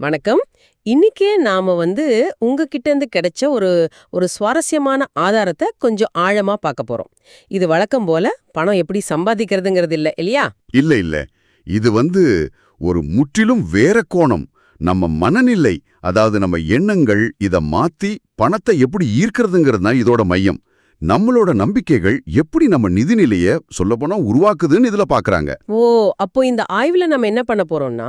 வணக்கம். இன்னைக்கே நாம வந்து உங்ககிட்ட இருந்து கிடைச்ச ஒரு ஒரு சுவாரஸ்யமான ஆதாரத்தை கொஞ்சம் ஆழமா பார்க்க போறோம். இது வழக்கம் போல பணம் எப்படி சம்பாதிக்கிறதுங்கிறது இல்ல இல்லையா? இல்ல இல்ல. இது வந்து ஒரு முற்றிலும் வேற கோணம். நம்ம மனநிலை அதாவது நம்ம எண்ணங்கள் இத மாத்தி பணத்தை எப்படி ஈர்க்கிறதுங்கிறது தான் இதோட மையம். நம்மளோட நம்பிக்கைகள் எப்படி நம்ம நிதிநிலைய சொல்லப்போனா உருவாக்குதுன்னு இதுல பாக்குறாங்க. ஓ அப்போ இந்த ஆய்வுல நம்ம என்ன பண்ண போறோம்னா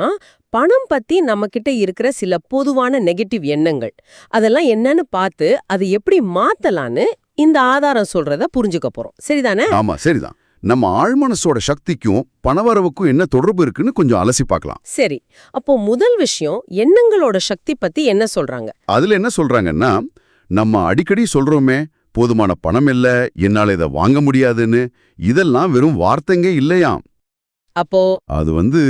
பணம் பத்தி நம்ம கிட்ட இருக்கிற சில பொதுவான நெகட்டிவ் எண்ணங்கள் அதெல்லாம் என்னன்னு பார்த்து அதை எப்படி மாத்தலான்னு இந்த ஆதாரம் சொல்றத புரிஞ்சுக்க போறோம். சரிதானே? ஆமா சரிதான். நம்ம ஆழ்மனசோட சக்திக்கும் பணவரவுக்கும் என்ன தொடர்பு இருக்குன்னு கொஞ்சம் அலசி பார்க்கலாம். சரி அப்போ முதல் விஷயம் எண்ணங்களோட சக்தி பத்தி என்ன சொல்றாங்க? அதுல என்ன சொல்றாங்கன்னா நம்ம அடிக்கடி சொல்றோமே போதுமான பணம் இல்ல என்னால இதை வாங்க முடியாதுன்னு இதெல்லாம் வெறும் வார்த்தைங்க இல்லையாம். அப்போ? அது வந்து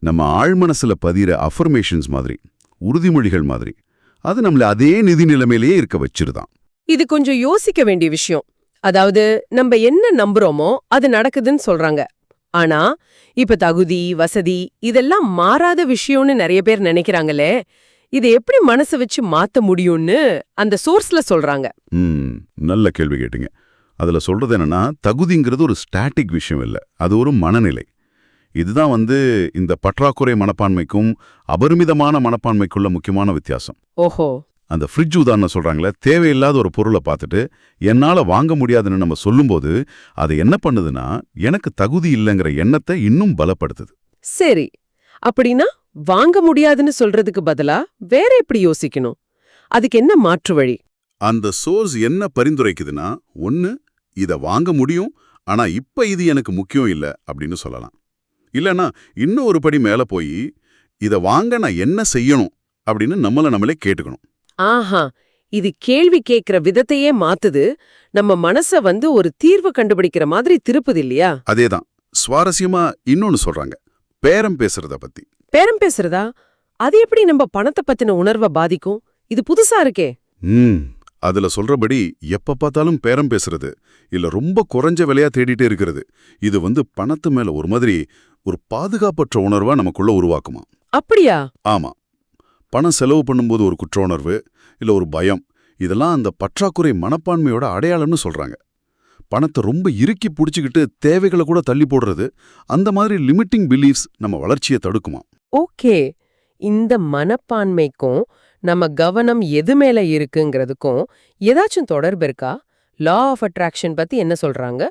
நம்ம ஆழ்மனசுல பதிகிற அஃபர்மேஷன்ஸ் மாதிரி உறுதிமொழிகள் மாதிரி. அது நம்மள அதே நிதி நிலைமையிலேயே இருக்க வச்சிருதான். இது கொஞ்சம் யோசிக்க வேண்டிய விஷயம். அதாவது நம்ம என்ன நம்புறோமோ அது நடக்குதுன்னு சொல்றாங்க. ஆனா இப்ப தகுதி வசதி இதெல்லாம் மாறாத விஷயம்னு நிறைய பேர் நினைக்கிறாங்களே இதை எப்படி மனசு வச்சு மாத்த முடியும்னு அந்த சோர்ஸ்ல சொல்றாங்க. நல்ல கேள்வி கேட்டீங்க. அதுல சொல்றது என்னன்னா தகுதிங்கிறது ஒரு ஸ்டாட்டிக் விஷயம் இல்ல. அது ஒரு மனநிலை. இதுதான் வந்து இந்த பற்றாக்குறை மனப்பான்மைக்கும் அபரிமிதமான மனப்பான்மைக்குள்ள முக்கியமான வித்தியாசம். ஓஹோ. அந்த ஃப்ரிட்ஜ் உதாரணம் சொல்றாங்களே தேவையில்லாத ஒரு பொருளை பார்த்துட்டு என்னால வாங்க முடியாதுன்னு நம்ம சொல்லும்போது அது என்ன பண்ணுதுன்னா எனக்கு தகுதி இல்லைங்கிற எண்ணத்தை இன்னும் பலப்படுத்துது. சரி அப்படின்னா வாங்க முடியாதுன்னு சொல்றதுக்கு பதிலா வேற எப்படி யோசிக்கணும்? அதுக்கு என்ன மாற்று வழி? அந்த சோர்ஸ் என்ன பரிந்துரைக்குதுன்னா ஒன்னு இத வாங்க முடியும் ஆனா இப்ப இது எனக்கு முக்கியம் இல்ல அப்படின்னு சொல்லலாம். இல்லனா இன்னும் ஒரு படி மேல போய் இத வாங்க நான் என்ன செய்யணும் அப்படின்னு நம்மள நம்மளே கேட்டுக்கணும். ஆஹா இது கேள்வி கேட்கிற விதத்தையே மாத்துது நம்ம மனச வந்து ஒரு தீர்வு கண்டுபிடிக்கிற மாதிரி திருப்புது இல்லையா? அதேதான். சுவாரஸ்யமா இன்னொன்னு சொல்றாங்க. பேரம் பேசுறத பத்தி. பேரம் பேசுறதா? அது எப்படி நம்ம பணத்தை பத்தின உணர்வை பாதிக்கும்? இது புதுசா இருக்கே. ம் அதுல சொல்றபடி எப்ப பார்த்தாலும் பேரம் பேசுறது இல்ல ரொம்ப குறைஞ்ச விலையா தேடிட்டே இருக்கிறது. இது வந்து பணத்து மேல ஒரு மாதிரி ஒரு பாதுகாப்பற்ற உணர்வா நமக்குள்ள உருவாக்குமா? அப்படியா? ஆமா. பணம் செலவு பண்ணும்போது ஒரு குற்ற உணர்வு இல்ல ஒரு பயம் இதெல்லாம் அந்த பற்றாக்குறை மனப்பான்மையோட அடையாளம்னு சொல்றாங்க. பணத்தை ரொம்ப இறுக்கி பிடிச்சிக்கிட்டு தேவைகளை கூட தள்ளி போடுறது அந்த மாதிரி லிமிட்டிங் பிலீஃப்ஸ் நம்ம வளர்ச்சியை தடுக்குமா? ஓகே. இந்த மனப்பான்மைக்கும் நம்ம கவனம் எது மேல இருக்குங்கிறதுக்கும் ஏதாச்சும் தொடர்பு இருக்கா? லா ஆஃப் அட்ராக்ஷன் பத்தி என்ன சொல்றாங்க?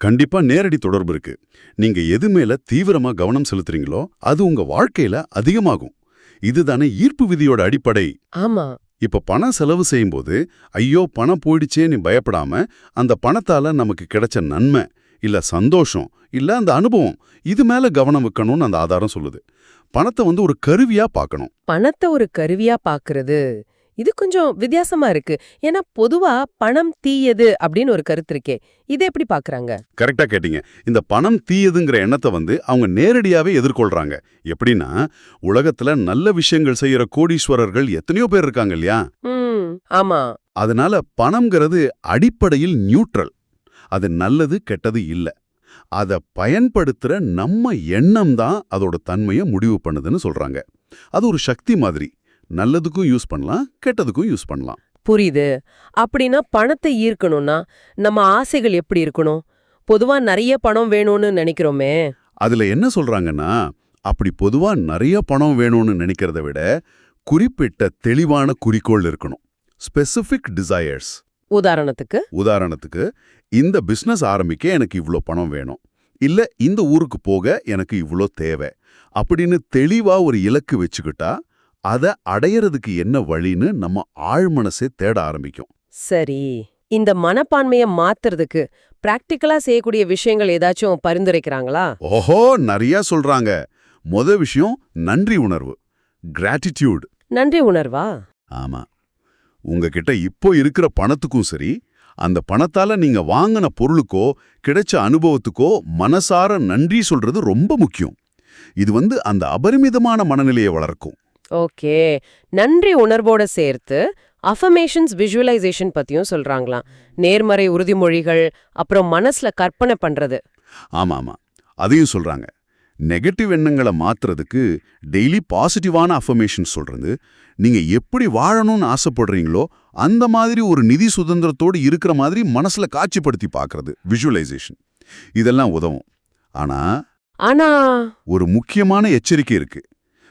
கண்டிப்பா நேரடி தொடர்பு இருக்கு. நீங்க எது மேல தீவிரமா கவனம் செலுத்துறீங்களோ அது உங்க வாழ்க்கையில அதிகமாகும். இதுதானே ஈர்ப்பு விதியோட அடிப்படை. ஆமா. இப்ப பணம் செலவு செய்யும்போது ஐயோ பணம் போயிடுச்சேன்னு பயப்படாம அந்த பணத்தால நமக்கு கிடைச்ச நன்மை இல்ல சந்தோஷம் இல்ல அந்த அனுபவம் இது மேல கவனம் வைக்கணும்னு அந்த ஆதாரம் சொல்லுது. பணத்தை வந்து ஒரு கருவியா பார்க்கணும். பணத்தை ஒரு கருவியா பாக்குறது இது கொஞ்சம் வித்தியாசமா இருக்கு. ஏன்னா பொதுவா பணம் தீயது அப்படின்னு ஒரு கருத்து இருக்கே. இதை எப்படி பாக்குறாங்க? கரெக்டா கேட்டீங்க. இந்த பணம் தீயதுங்கிற எண்ணத்தை வந்து அவங்க நேரடியாவே எதிர்கொள்றாங்க. எப்படின்னா உலகத்துல நல்ல விஷயங்கள் செய்யற கோடீஸ்வரர்கள் எத்தனையோ பேர் இருக்காங்க இல்லையா? ஆமா. அதனால பணம்ங்கிறது அடிப்படையில் நியூட்ரல். அது நல்லது கெட்டது இல்ல. அத பயன்படுத்துற நம்ம எண்ணம் தான் அதோட தன்மையை முடிவு பண்ணுதுன்னு சொல்றாங்க. அது ஒரு சக்தி மாதிரி. நல்லதுக்கும் யூஸ் பண்ணலாம் கெட்டதுக்கும் யூஸ் பண்ணலாம். புரியுது. அப்படின்னா பணத்தை ஈர்க்கணும்னா நம்ம ஆசைகள் எப்படி இருக்கணும்? பொதுவா நிறைய பணம் வேணும்னு நினைக்கிறோமே. அதுல என்ன சொல்றாங்கன்னா அப்படி பொதுவா நிறைய பணம் வேணும்னு நினைக்கிறத விட குறிப்பிட்ட தெளிவான குறிக்கோள் இருக்கணும். ஸ்பெசிபிக் டிசையர்ஸ் உதாரணத்துக்கு? உதாரணத்துக்கு இந்த பிசினஸ் ஆரம்பிக்க எனக்கு இவ்ளோ பணம் வேணும். இல்ல இந்த ஊருக்கு போக எனக்கு இவ்ளோ தேவை. அப்படின்னு தெளிவா ஒரு இலக்கு வச்சுக்கிட்டா அதை அடையறதுக்கு என்ன வழின்னு நம்ம ஆழ்மனசே தேட ஆரம்பிக்கும். சரி இந்த மனப்பான்மைய மாத்துறதுக்கு பிராக்டிக்கலா செய்யக்கூடிய விஷயங்கள் ஏதாச்சும் பரிந்துரைக்கிறாங்களா? ஓஹோ நிறைய சொல்றாங்க. முத விஷயம் நன்றி உணர்வு. கிராட்டிடியூட் நன்றி உணர்வா? ஆமா. உங்ககிட்ட இப்போ இருக்கிற பணத்துக்கும் சரி அந்த பணத்தால நீங்க வாங்கின பொருளுக்கோ கிடைச்ச அனுபவத்துக்கோ மனசார நன்றி சொல்றது ரொம்ப முக்கியம். இது வந்து அந்த அபரிமிதமான மனநிலையை வளர்க்கும். ஓகே. நன்றி உணர்வோட சேர்த்து அஃபர்மேஷன்ஸ் விஷுவலைசேஷன் பத்தியும் சொல்றாங்களாம். நேர்மறை உறுதிமொழிகள் அப்புறம் மனசுல கற்பனை பண்றது. ஆமா ஆமா அதையும் சொல்றாங்க. நெகட்டிவ் எண்ணங்களை மாத்துறதுக்கு டெய்லி பாசிட்டிவான அஃபர்மேஷன் சொல்றது. நீங்க எப்படி வாழணும்னு ஆசைப்படுறீங்களோ அந்த மாதிரி ஒரு நிதி சுதந்திரத்தோடு இருக்கிற மாதிரி மனசுல காட்சிப்படுத்தி பார்க்கறது விஷுவலைசேஷன் இதெல்லாம் உதவும். ஆனா ஆனா ஒரு முக்கியமான எச்சரிக்கை இருக்கு.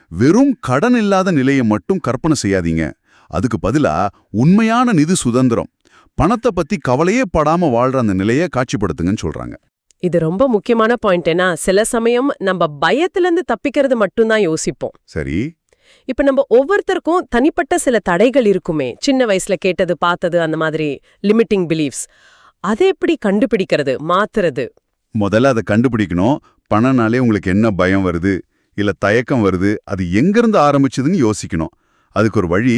வெறும் கடன் இல்லாத நிலையை மட்டும் கற்பனை செய்யாதீங்க. அதுக்கு பதிலா உண்மையான நிதி சுதந்திரம். பணத்தை பத்தி கவலையே படாம வாழ்ற அந்த நிலையை காட்சிப்படுத்துங்கன்னு சொல்றாங்க. இது ரொம்ப முக்கியமான பாயிண்ட் ஏன்னா சில சமயம் நம்ம பயத்துல இருந்து தப்பிக்கிறது மட்டும்தான் யோசிப்போம். சரி. இப்ப நம்ம ஒவ்வொருத்தருக்கும் தனிப்பட்ட சில தடைகள் இருக்குமே. சின்ன வயசுல கேட்டது பார்த்தது அந்த மாதிரி லிமிட்டிங் பிலீஃப்ஸ் அதை எப்படி கண்டுபிடிக்கிறது மாத்துறது? முதல்ல அதை கண்டுபிடிக்கணும். பணம்னாலே உங்களுக்கு என்ன பயம் வருது? இல்ல தயக்கம் வருது அது எங்கிருந்து ஆரம்பிச்சதுன்னு யோசிக்கணும். அதுக்கு ஒரு வழி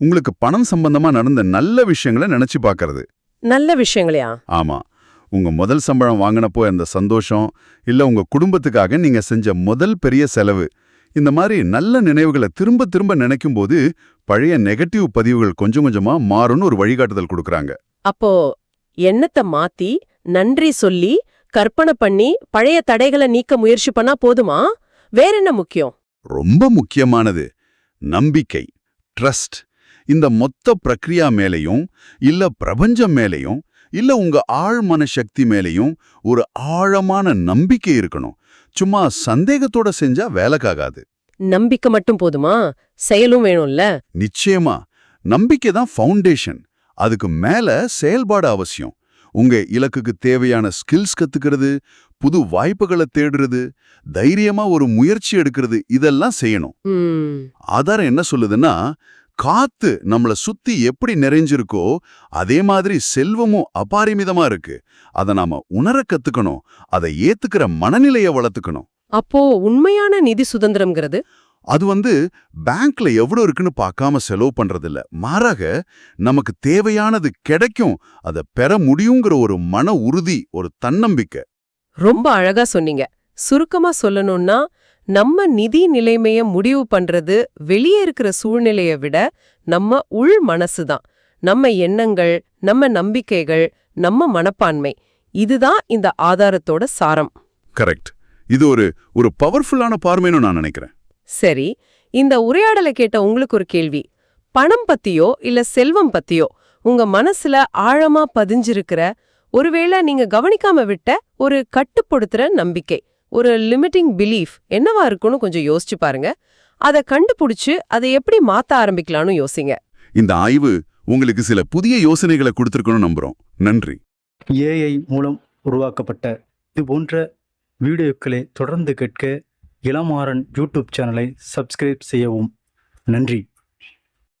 உங்களுக்கு பணம் சம்பந்தமா நடந்த நல்ல விஷயங்களை நினைச்சு பார்க்கறது நல்ல விஷயங்களையா? ஆமா. உங்க முதல் சம்பளம் வாங்கினப்போ அந்த சந்தோஷம் இல்ல உங்க குடும்பத்துக்காக நீங்க செஞ்ச முதல் பெரிய செலவு இந்த மாதிரி நல்ல நினைவுகளை திரும்ப திரும்ப நினைக்கும் போது பழைய நெகட்டிவ் பதிவுகள் கொஞ்சம் கொஞ்சமா மாறும்னு ஒரு வழிகாட்டுதல் கொடுக்கறாங்க. அப்போ எண்ணத்தை மாத்தி நன்றி சொல்லி கற்பனை பண்ணி பழைய தடைகளை நீக்க முயற்சி பண்ணா போதுமா? வேற என்ன முக்கியம்? ரொம்ப முக்கியமானது நம்பிக்கை ட்ரஸ்ட் இந்த மொத்த பிரக்ரியா மேலையும் இல்ல பிரபஞ்சம் மேலையும் இல்ல உங்க ஆழ் மனசக்தி மேலையும் ஒரு ஆழமான நம்பிக்கை இருக்கணும். சும்மா சந்தேகத்தோட செஞ்சா வேலைக்காகாது. நம்பிக்கை மட்டும் போதுமா? செயலும் வேணும்ல. நிச்சயமா. நம்பிக்கை தான் ஃபவுண்டேஷன் அதுக்கு மேல செயல்பாடு அவசியம். உங்க இலக்குக்கு தேவையான ஸ்கில்ஸ் கத்துக்கிறது புது வாய்ப்புகளை தேடுறது தைரியமா ஒரு முயற்சி எடுக்கிறது இதெல்லாம் செய்யணும். ஆதாரம் என்ன சொல்லுதுன்னா காத்து நம்மள சுத்தி எப்படி நிறைஞ்சிருக்கோ அதே மாதிரி செல்வமும் அபாரிமிதமா இருக்கு. அதை நாம உணர கத்துக்கணும். அதை ஏத்துக்கிற மனநிலைய வளர்த்துக்கணும். அப்போ உண்மையான நிதி சுதந்திரம்ங்கிறது அது வந்து பேங்க்ல எவ்வளவு இருக்குன்னு பார்க்காம செலவு பண்றதில்ல. மாறாக நமக்கு தேவையானது கிடைக்கும் அதை பெற முடியுங்கிற ஒரு மன உறுதி ஒரு தன்னம்பிக்கை. ரொம்ப அழகா சொன்னீங்க. சுருக்கமா சொல்லணும்னா நம்ம நிதி நிலைமைய முடிவு பண்றது வெளியே இருக்கிற சூழ்நிலைய விட நம்ம உள் மனசுதான் நம்ம எண்ணங்கள் நம்ம நம்பிக்கைகள் நம்ம மனப்பான்மை. இதுதான் இந்த ஆதாரத்தோட சாரம். கரெக்ட். இது ஒரு ஒரு பவர்ஃபுல்லான பார்மைன்னு நான் நினைக்கிறேன். சரி இந்த உரையாடலை கேட்ட உங்களுக்கு ஒரு கேள்வி. பணம் பத்தியோ இல்ல செல்வம் பத்தியோ உங்க மனசுல ஆழமா பதிஞ்சிருக்கிற ஒருவேளை நீங்க கவனிக்காம விட்ட ஒரு கட்டுப்படுத்துற நம்பிக்கை ஒரு லிமிட்டிங் பிலீஃப் என்னவா இருக்கும்னு கொஞ்சம் யோசிச்சு பாருங்க. அதை கண்டுபிடிச்சு அதை எப்படி மாத்த ஆரம்பிக்கலாம்னு யோசிங்க. இந்த ஆய்வு உங்களுக்கு சில புதிய யோசனைகளை கொடுத்திருக்கணும் நம்புறோம். நன்றி. ஏஐ மூலம் உருவாக்கப்பட்ட இது போன்ற வீடியோக்களை தொடர்ந்து கேட்க இளமாறன் யூடியூப் சேனலை சப்ஸ்கிரைப் செய்யவும். நன்றி.